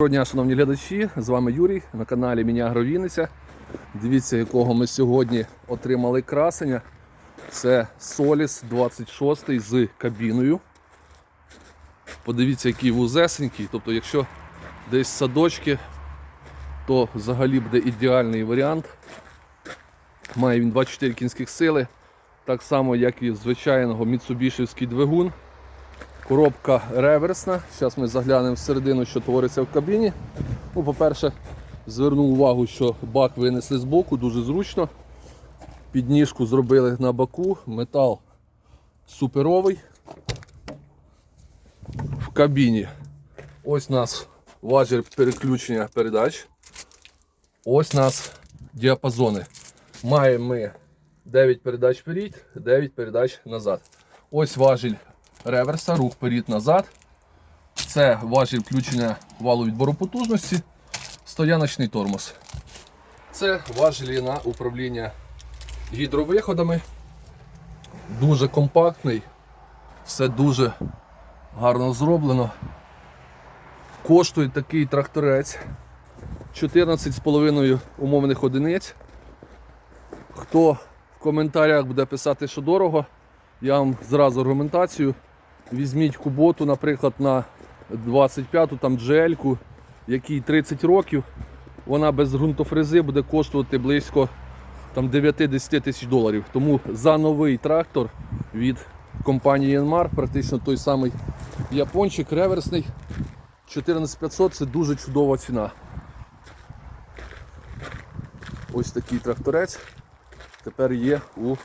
Доброго дня, шановні глядачі, з вами Юрій на каналі Міні Агровінниця. Дивіться, якого ми сьогодні отримали красення. Це Solis 26 з кабіною. Подивіться, який вузесенький. Тобто, якщо десь садочки, то взагалі буде ідеальний варіант. Має він 24 кінських сили, так само, як і звичайного Mitsubishi двигун. Коробка реверсна. Зараз ми заглянемо всередину, що твориться в кабіні. Ну, По-перше, зверну увагу, що бак винесли з боку, дуже зручно. Підніжку зробили на боку, метал суперовий. В кабіні. Ось у нас важіль переключення передач. Ось у нас діапазони. Маємо ми 9 передач вперед, 9 передач назад. Ось важіль реверса, рух вперед-назад. Це важіль включення валу відбору потужності, стояночний тормоз. Це важелі на управління гідровиходами. Дуже компактний, все дуже гарно зроблено. Коштує такий тракторець 14,5 умовних одиниць. Хто в коментарях буде писати, що дорого, я вам зразу аргументацію. Візьміть куботу, наприклад, на 25-ту там GL, якій 30 років. Вона без ґрунтофрези буде коштувати близько там, 9-10 тисяч доларів. Тому за новий трактор від компанії Yanmar, практично той самий япончик реверсний. 14500 це дуже чудова ціна. Ось такий тракторець тепер є у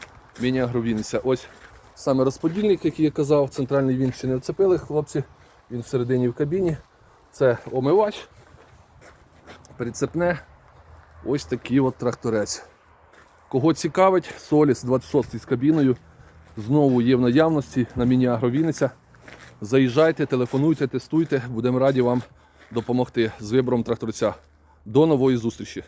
міні-агровінця. Ось саме розподільник, який я казав, центральний він ще не вцепили хлопці, він всередині в кабіні. Це омивач, прицепне. Ось такий от тракторець. Кого цікавить, Соліс 26 з кабіною. Знову є в наявності на міні-агровінниця. Заїжджайте, телефонуйте, тестуйте, будемо раді вам допомогти з вибором тракторця. До нової зустрічі!